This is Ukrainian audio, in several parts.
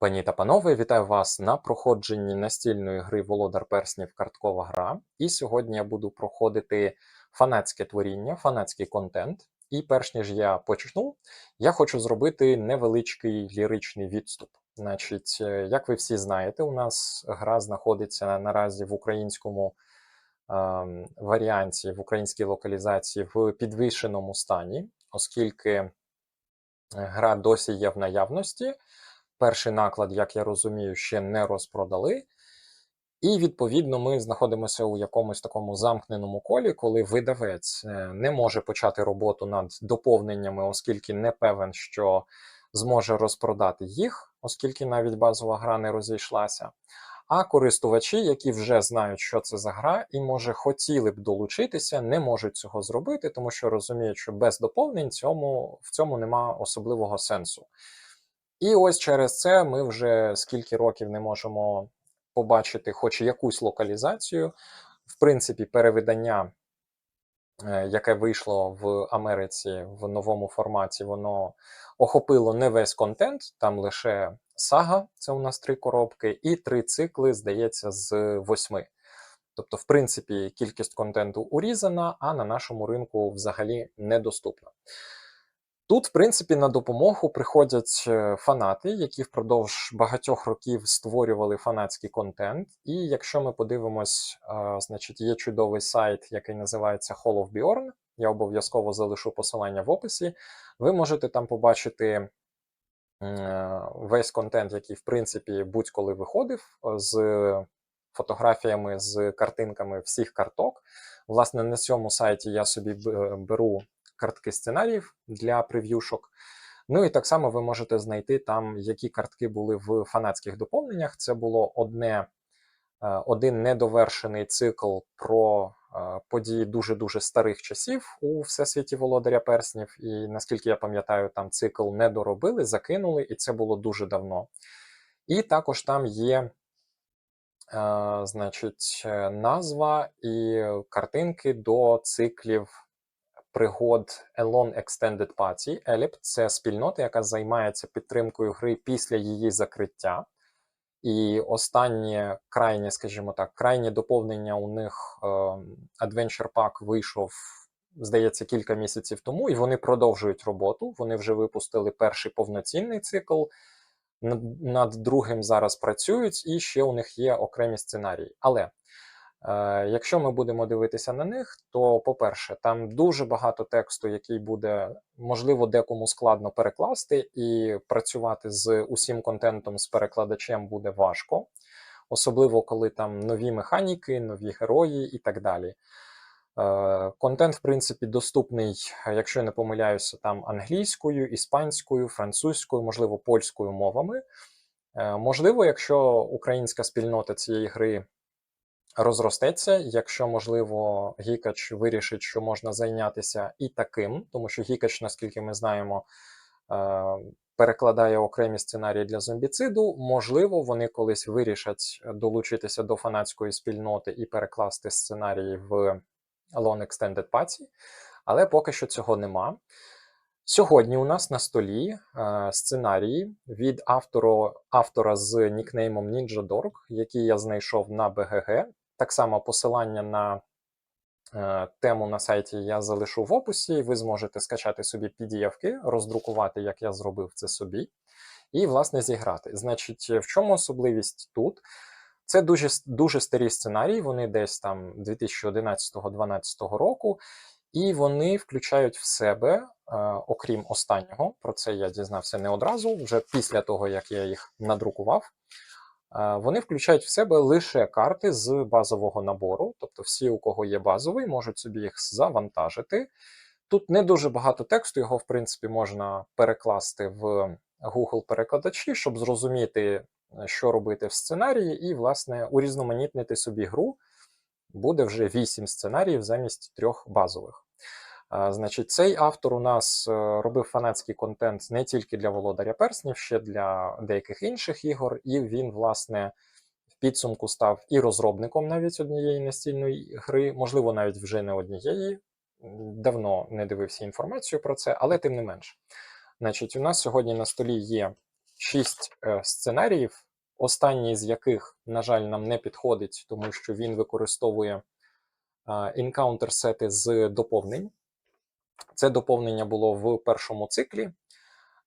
Пані та панове, вітаю вас на проходженні настільної гри Володар Перснів Карткова гра. І сьогодні я буду проходити фанатське творіння, фанатський контент. І перш ніж я почну, я хочу зробити невеличкий ліричний відступ. Значить, е, як ви всі знаєте, у нас гра знаходиться наразі в українському ем, варіанті, в українській локалізації в підвищеному стані, оскільки е, гра досі є в наявності. Перший наклад, як я розумію, ще не розпродали. І, відповідно, ми знаходимося у якомусь такому замкненому колі, коли видавець е, не може почати роботу над доповненнями, оскільки не певен, що зможе розпродати їх, оскільки навіть базова гра не розійшлася. А користувачі, які вже знають, що це за гра, і може хотіли б долучитися, не можуть цього зробити, тому що розуміють, що без доповнень цьому, в цьому нема особливого сенсу. І ось через це ми вже скільки років не можемо побачити хоч якусь локалізацію. В принципі, перевидання, е, яке вийшло в Америці в новому форматі, воно охопило не весь контент, там лише сага, це у нас три коробки, і три цикли, здається, з восьми. Тобто, в принципі, кількість контенту урізана, а на нашому ринку взагалі недоступна. Тут, в принципі, на допомогу приходять е, фанати, які впродовж багатьох років створювали фанатський контент. І якщо ми подивимось, значить, є чудовий сайт, який називається Hall of Bjorn, Я обов'язково залишу посилання в описі. Ви можете там побачити е, весь контент, який, в принципі, будь-коли виходив, з фотографіями, з картинками всіх карток. Власне, на цьому сайті я собі беру картки сценаріїв для прев'юшок. Ну і так само ви можете знайти там, які картки були в фанатських доповненнях. Це було одне, е, один недовершений цикл про е, події дуже-дуже старих часів у всесвіті Володаря Перснів. І наскільки я пам'ятаю, там цикл не доробили, закинули, і це було дуже давно. І також там є. Е, значить, назва і картинки до циклів пригод Elon Extended Party. ELIP – це спільнота, яка займається підтримкою гри після її закриття. І останнє крайнє, скажімо так, крайнє доповнення у них е, Adventure Pack вийшов, здається, кілька місяців тому, і вони продовжують роботу. Вони вже випустили перший повноцінний цикл. Над другим зараз працюють, і ще у них є окремі сценарії. Але якщо ми будемо дивитися на них, то, по-перше, там дуже багато тексту, який буде, можливо, декому складно перекласти, і працювати з усім контентом з перекладачем буде важко, особливо коли там нові механіки, нові герої і так далі. Е, контент, в принципі, доступний, якщо я не помиляюся, там англійською, іспанською, французькою, можливо, польською мовами. Е, можливо, якщо українська спільнота цієї гри розростеться, якщо, можливо, Гікач вирішить, що можна зайнятися і таким, тому що Гікач, наскільки ми знаємо, е, перекладає окремі сценарії для зомбіциду. Можливо, вони колись вирішать долучитися до фанатської спільноти і перекласти сценарії в Alone Extended Party, але поки що цього нема. Сьогодні у нас на столі е, сценарії від автора, автора з нікнеймом NinjaDorg, який я знайшов на БГГ. Так само посилання на е, тему на сайті я залишу в описі, ви зможете скачати собі PDF-ки, роздрукувати, як я зробив це собі, і, власне, зіграти. Значить, в чому особливість тут? Це дуже дуже старі сценарії, вони десь там 2011-2012 року, і вони включають в себе, е, окрім останнього, про це я дізнався не одразу, вже після того, як я їх надрукував. Вони включають в себе лише карти з базового набору, тобто всі, у кого є базовий, можуть собі їх завантажити. Тут не дуже багато тексту, його, в принципі, можна перекласти в Google-перекладачі, щоб зрозуміти, що робити в сценарії, і, власне, урізноманітнити собі гру. Буде вже 8 сценаріїв замість трьох базових. Значить, цей автор у нас е, робив фанатський контент не тільки для володаря перснів, ще для деяких інших ігор, і він, власне, в підсумку став і розробником навіть однієї настільної гри, можливо, навіть вже не однієї. Давно не дивився інформацію про це, але тим не менш. Значить, у нас сьогодні на столі є шість е, сценаріїв, останній з яких, на жаль, нам не підходить, тому що він використовує encounter сети з доповнень. Це доповнення було в першому циклі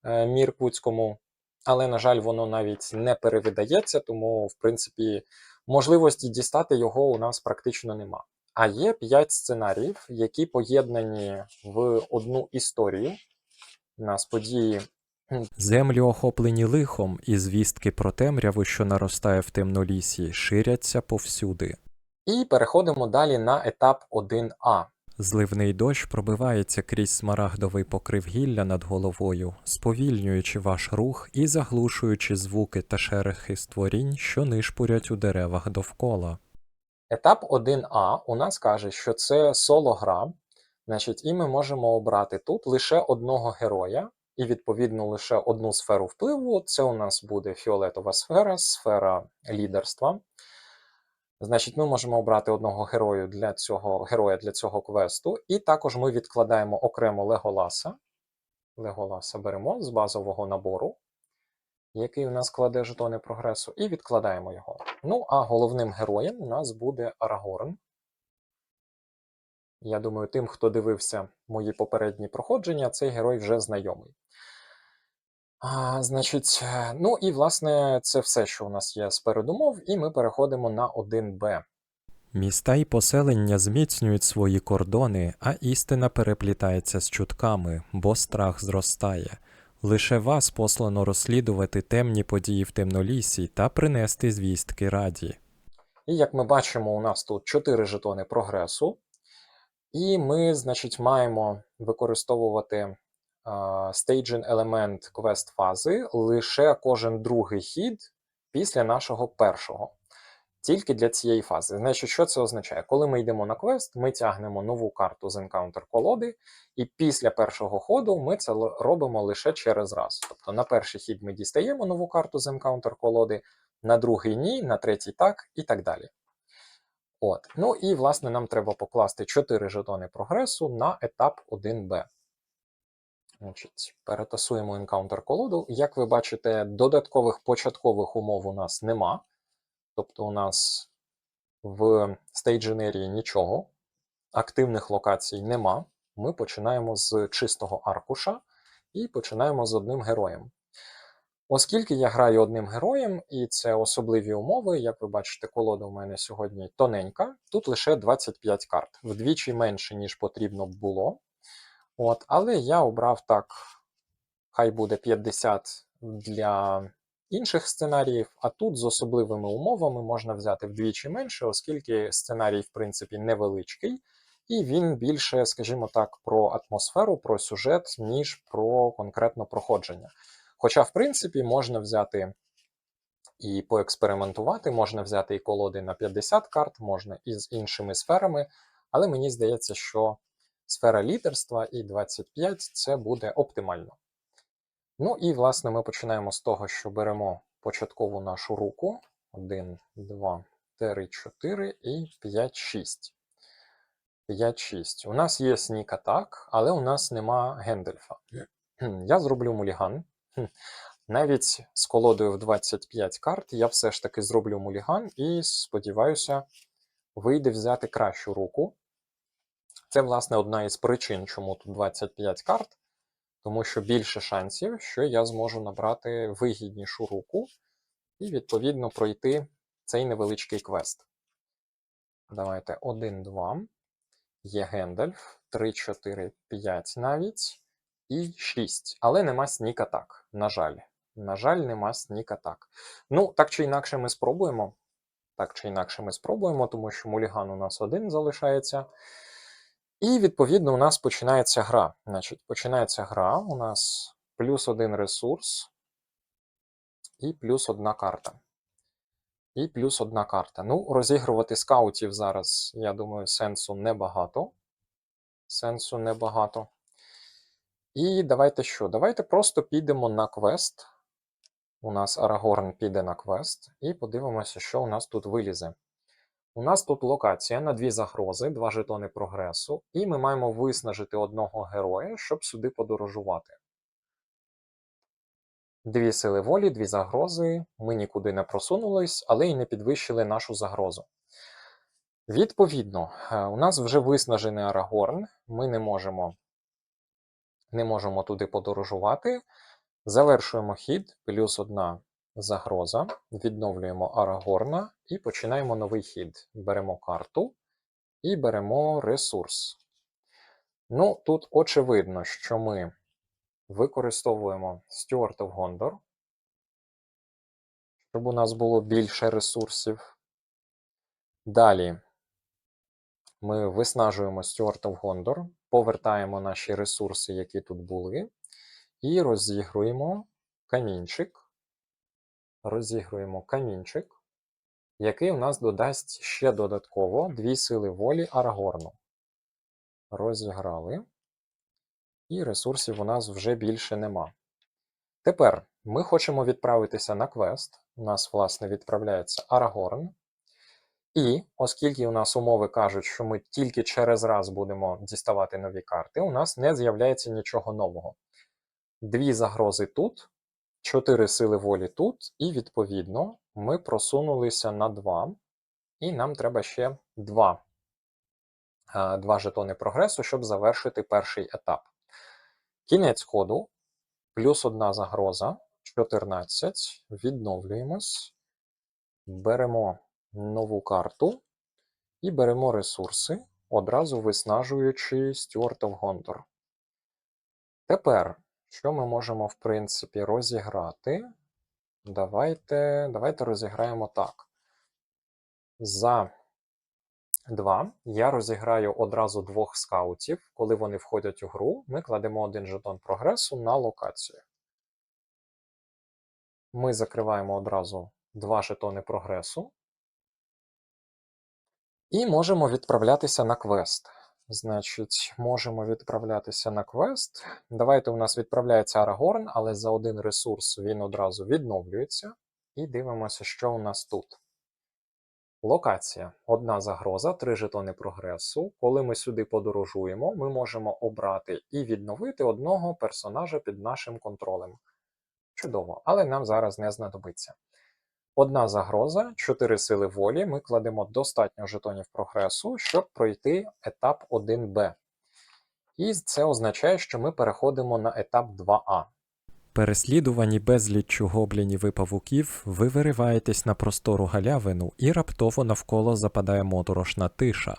е, Міркутському, але, на жаль, воно навіть не перевидається, тому, в принципі, можливості дістати його у нас практично нема. А є 5 сценаріїв, які поєднані в одну історію. У нас події Землі, охоплені лихом, і звістки про темряву, що наростає в темнолісі, ширяться повсюди. І переходимо далі на етап 1А. Зливний дощ пробивається крізь смарагдовий покрив гілля над головою, сповільнюючи ваш рух і заглушуючи звуки та шерехи створінь, що нишпурять у деревах довкола. Етап 1А у нас каже, що це соло-гра, значить, і ми можемо обрати тут лише одного героя, і відповідно лише одну сферу впливу. Це у нас буде фіолетова сфера, сфера лідерства. Значить, ми можемо обрати одного герою для цього, героя для цього квесту, і також ми відкладаємо окремо Леголаса. Леголаса беремо з базового набору, який у нас кладе жетони прогресу, і відкладаємо його. Ну, а головним героєм у нас буде Арагорн. Я думаю, тим, хто дивився мої попередні проходження, цей герой вже знайомий. А, Значить, е, ну і власне це все, що у нас є з передумов, і ми переходимо на 1Б. Міста й поселення зміцнюють свої кордони, а істина переплітається з чутками, бо страх зростає. Лише вас послано розслідувати темні події в темнолісі та принести звістки раді. І як ми бачимо, у нас тут 4 жетони прогресу, і ми, значить, маємо використовувати стейджен елемент квест фази лише кожен другий хід після нашого першого. Тільки для цієї фази. Значить, що це означає? Коли ми йдемо на квест, ми тягнемо нову карту з енкаунтер колоди, і після першого ходу ми це робимо лише через раз. Тобто на перший хід ми дістаємо нову карту з енкаунтер колоди, на другий ні, на третій так і так далі. От. Ну і власне нам треба покласти 4 жетони прогресу на етап 1Б. Значить, перетасуємо encounter колоду. Як ви бачите, додаткових початкових умов у нас нема. Тобто у нас в стейдженерії нічого, активних локацій нема. Ми починаємо з чистого аркуша і починаємо з одним героєм. Оскільки я граю одним героєм, і це особливі умови, як ви бачите, колода у мене сьогодні тоненька, тут лише 25 карт, вдвічі менше, ніж потрібно було. От, але я обрав так, хай буде 50 для інших сценаріїв, а тут з особливими умовами можна взяти вдвічі менше, оскільки сценарій, в принципі, невеличкий, і він більше, скажімо так, про атмосферу, про сюжет, ніж про конкретно проходження. Хоча, в принципі, можна взяти і поекспериментувати, можна взяти і колоди на 50 карт, можна і з іншими сферами, але мені здається, що сфера лідерства і 25 це буде оптимально. Ну і, власне, ми починаємо з того, що беремо початкову нашу руку. 1, 2, 3, 4 і 5, 6. 5, 6. У нас є снік атак, але у нас нема Гендельфа. Я зроблю муліган. Навіть з колодою в 25 карт я все ж таки зроблю муліган і сподіваюся, вийде взяти кращу руку. Це, власне, одна із причин, чому тут 25 карт, тому що більше шансів, що я зможу набрати вигіднішу руку і, відповідно, пройти цей невеличкий квест. Давайте 1, 2. Є Гендальф, 3, 4, 5 навіть. І 6. Але нема снік атак. На жаль. На жаль, нема снік атак. Ну, так чи інакше, ми спробуємо. Так чи інакше, ми спробуємо, тому що муліган у нас один залишається. І, відповідно, у нас починається гра. Значить, починається гра. У нас плюс один ресурс і плюс одна карта. І плюс одна карта. Ну, розігрувати скаутів зараз, я думаю, сенсу небагато. Сенсу небагато. І давайте що? Давайте просто підемо на квест. У нас Арагорн піде на квест, і подивимося, що у нас тут вилізе. У нас тут локація на дві загрози, два жетони прогресу, і ми маємо виснажити одного героя, щоб сюди подорожувати. Дві сили волі, дві загрози. Ми нікуди не просунулись, але й не підвищили нашу загрозу. Відповідно, е, у нас вже виснажений Арагорн. Ми не можемо, не можемо туди подорожувати. Завершуємо хід, плюс одна загроза. Відновлюємо Арагорна і починаємо новий хід. Беремо карту і беремо ресурс. Ну, тут очевидно, що ми використовуємо of Gondor, щоб у нас було більше ресурсів. Далі ми виснажуємо of Gondor, повертаємо наші ресурси, які тут були, і розігруємо камінчик. Розігруємо камінчик, який у нас додасть ще додатково дві сили волі Арагорну. Розіграли. І ресурсів у нас вже більше нема. Тепер ми хочемо відправитися на квест. У нас, власне, відправляється Арагорн. І оскільки у нас умови кажуть, що ми тільки через раз будемо діставати нові карти, у нас не з'являється нічого нового. Дві загрози тут, чотири сили волі тут, і відповідно ми просунулися на 2. І нам треба ще 2, два жетони прогресу, щоб завершити перший етап. Кінець ходу, плюс одна загроза, 14. Відновлюємось. Беремо нову карту і беремо ресурси, одразу виснажуючи of Gondor. Тепер, що ми можемо, в принципі, розіграти? Давайте, давайте розіграємо так. За 2 я розіграю одразу двох скаутів. Коли вони входять у гру, ми кладемо один жетон прогресу на локацію. Ми закриваємо одразу два жетони прогресу. І можемо відправлятися на квест. Значить, можемо відправлятися на квест. Давайте у нас відправляється Арагорн, але за один ресурс він одразу відновлюється. І дивимося, що у нас тут. Локація. Одна загроза, три жетони прогресу. Коли ми сюди подорожуємо, ми можемо обрати і відновити одного персонажа під нашим контролем. Чудово, але нам зараз не знадобиться. Одна загроза, 4 сили волі. Ми кладемо достатньо жетонів прогресу, щоб пройти етап 1Б. І це означає, що ми переходимо на етап 2А. Переслідувані безліччю гоблінів і павуків, ви вириваєтесь на простору галявину, і раптово навколо западає моторошна тиша.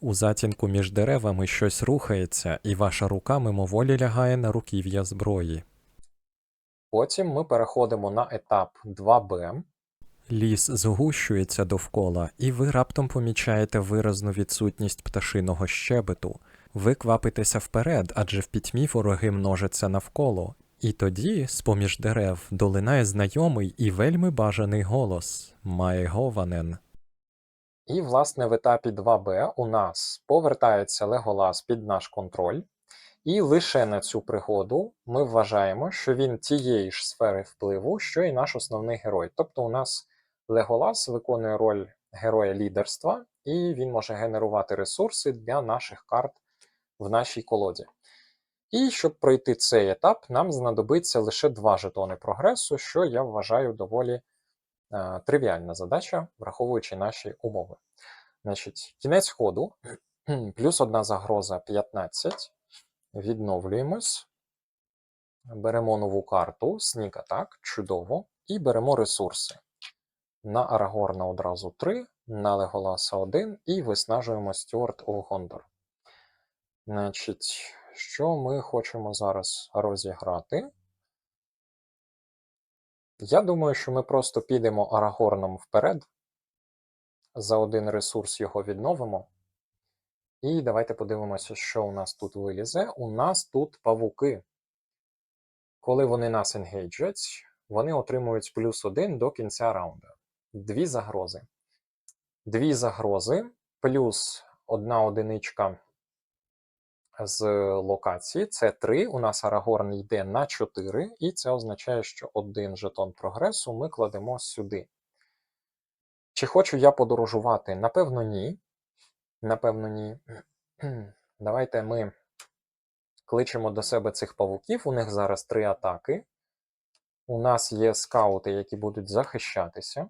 У затінку між деревами щось рухається, і ваша рука мимоволі лягає на руків'я зброї. Потім ми переходимо на етап 2Б. Ліс згущується довкола, і ви раптом помічаєте виразну відсутність пташиного щебету. Ви квапитеся вперед, адже в пітьмі вороги множаться навколо. І тоді, з-поміж дерев, долинає знайомий і вельми бажаний голос Маєгованен. І, власне, в етапі 2Б у нас повертається Леголас під наш контроль. І лише на цю пригоду ми вважаємо, що він тієї ж сфери впливу, що і наш основний герой. Тобто у нас Леголас виконує роль героя лідерства, і він може генерувати ресурси для наших карт в нашій колоді. І щоб пройти цей етап, нам знадобиться лише два жетони прогресу, що я вважаю доволі е, тривіальна задача, враховуючи наші умови. Значить, кінець ходу, плюс одна загроза 15. Відновлюємось. Беремо нову карту, Sneak Attack, чудово, і беремо ресурси. На Арагорна одразу 3, на Леголаса 1 і виснажуємо Steward of Gondor. Значить, що ми хочемо зараз розіграти? Я думаю, що ми просто підемо Арагорном вперед. За один ресурс його відновимо. І давайте подивимося, що у нас тут вилізе. У нас тут павуки. Коли вони нас енгейджать, вони отримують плюс один до кінця раунду. Дві загрози. Дві загрози, плюс одна одиничка з локації. Це 3. У нас Арагорн йде на 4, і це означає, що один жетон прогресу ми кладемо сюди. Чи хочу я подорожувати? Напевно, ні. Напевно, ні. Давайте ми кличемо до себе цих павуків. У них зараз три атаки. У нас є скаути, які будуть захищатися.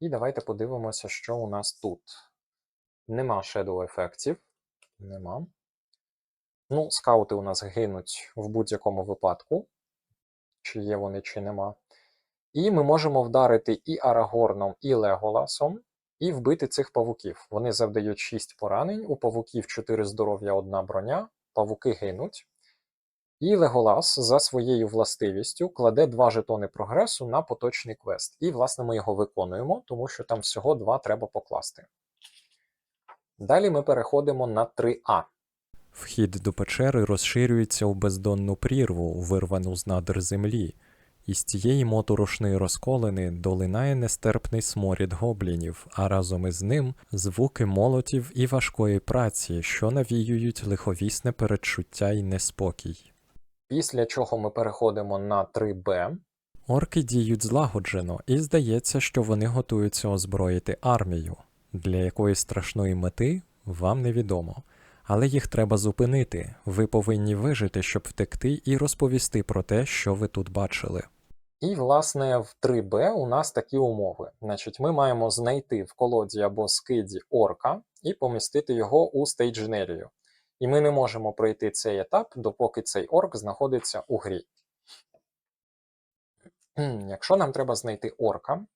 І давайте подивимося, що у нас тут. Нема shadow ефектів. Нема. Ну, скаути у нас гинуть в будь-якому випадку, чи є вони, чи нема. І ми можемо вдарити і Арагорном, і Леголасом, і вбити цих павуків. Вони завдають 6 поранень, у павуків 4 здоров'я, 1 броня, павуки гинуть. І Леголас за своєю властивістю кладе 2 жетони прогресу на поточний квест. І, власне, ми його виконуємо, тому що там всього 2 треба покласти. Далі ми переходимо на 3А. Вхід до печери розширюється у бездонну прірву, вирвану з надр землі, і з цієї моторошної розколини долинає нестерпний сморід гоблінів, а разом із ним звуки молотів і важкої праці, що навіюють лиховісне передчуття і неспокій. Після чого ми переходимо на 3Б. Орки діють злагоджено, і здається, що вони готуються озброїти армію. Для якої страшної мети вам невідомо. Але їх треба зупинити. Ви повинні вижити, щоб втекти і розповісти про те, що ви тут бачили. І, власне, в 3Б у нас такі умови. Значить, ми маємо знайти в колоді або скиді орка і помістити його у стейдженерію. І ми не можемо пройти цей етап, допоки цей орк знаходиться у грі. Якщо нам треба знайти орка,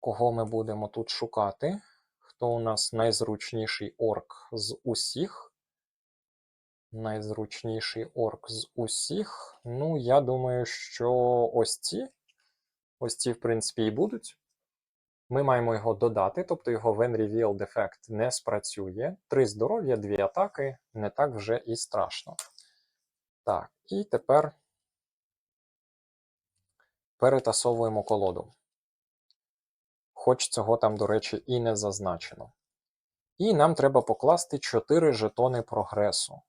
кого ми будемо тут шукати? Хто у нас найзручніший орк з усіх? Найзручніший орк з усіх. Ну, я думаю, що ось ці. Ось ці, в принципі, і будуть. Ми маємо його додати, тобто його when revealed effect не спрацює. Три здоров'я, дві атаки, не так вже і страшно. Так, і тепер перетасовуємо колоду. Хоч цього там, до речі, і не зазначено. І нам треба покласти 4 жетони прогресу.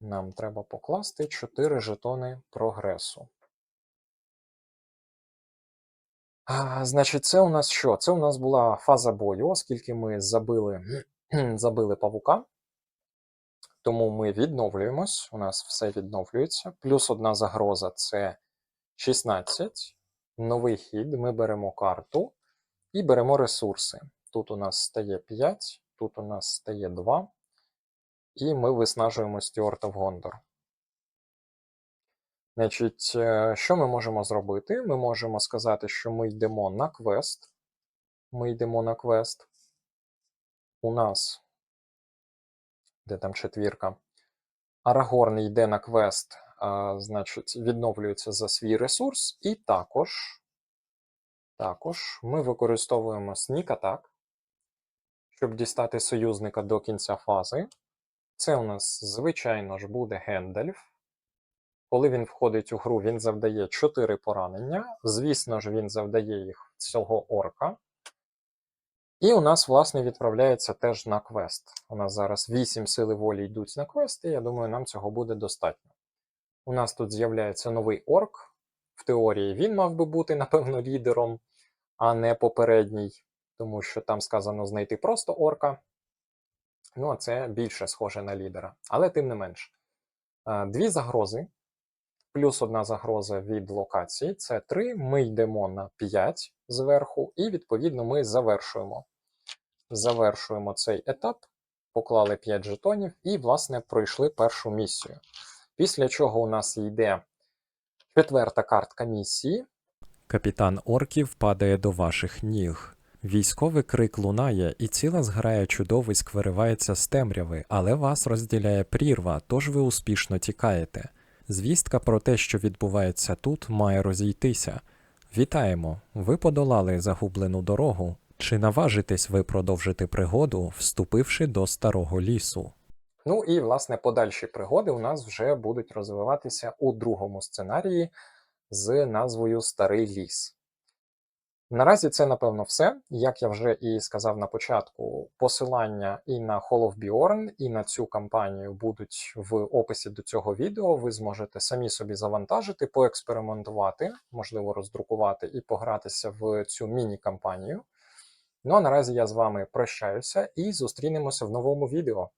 Нам треба покласти 4 жетони прогресу. Значить, це у нас що? Це у нас була фаза бою, оскільки ми забили, забили павука. Тому ми відновлюємось. У нас все відновлюється. Плюс одна загроза це 16. Новий хід. Ми беремо карту і беремо ресурси. Тут у нас стає 5, тут у нас стає 2. І ми виснажуємо Стюарта в Гондор. Значить, е, що ми можемо зробити? Ми можемо сказати, що ми йдемо на квест. Ми йдемо на квест. У нас, де там четвірка? Арагорн йде на квест, а, значить, відновлюється за свій ресурс. І також, також ми використовуємо Sneak Attack, щоб дістати союзника до кінця фази. Це у нас, звичайно ж, буде Гендальф. Коли він входить у гру, він завдає 4 поранення. Звісно ж, він завдає їх цього орка. І у нас, власне, відправляється теж на квест. У нас зараз 8 сили волі йдуть на квест, і я думаю, нам цього буде достатньо. У нас тут з'являється новий орк. В теорії він мав би бути, напевно, лідером, а не попередній, тому що там сказано знайти просто орка. Ну, а це більше схоже на лідера. Але тим не менш. Е, Дві загрози плюс одна загроза від локації це 3. Ми йдемо на 5 зверху, і, відповідно, ми завершуємо. Завершуємо цей етап, поклали 5 жетонів і, власне, пройшли першу місію. Після чого у нас йде четверта картка місії. Капітан орків падає до ваших ніг. Військовий крик лунає, і ціла зграя чудовиськ виривається з темряви, але вас розділяє прірва, тож ви успішно тікаєте. Звістка про те, що відбувається тут, має розійтися. Вітаємо! Ви подолали загублену дорогу. Чи наважитесь ви продовжити пригоду, вступивши до старого лісу? Ну і, власне, подальші пригоди у нас вже будуть розвиватися у другому сценарії з назвою Старий ліс. Наразі це, напевно, все. Як я вже і сказав на початку, посилання і на Hall of Bjorn, і на цю кампанію будуть в описі до цього відео. Ви зможете самі собі завантажити, поекспериментувати, можливо, роздрукувати і погратися в цю міні-кампанію. Ну а наразі я з вами прощаюся і зустрінемося в новому відео.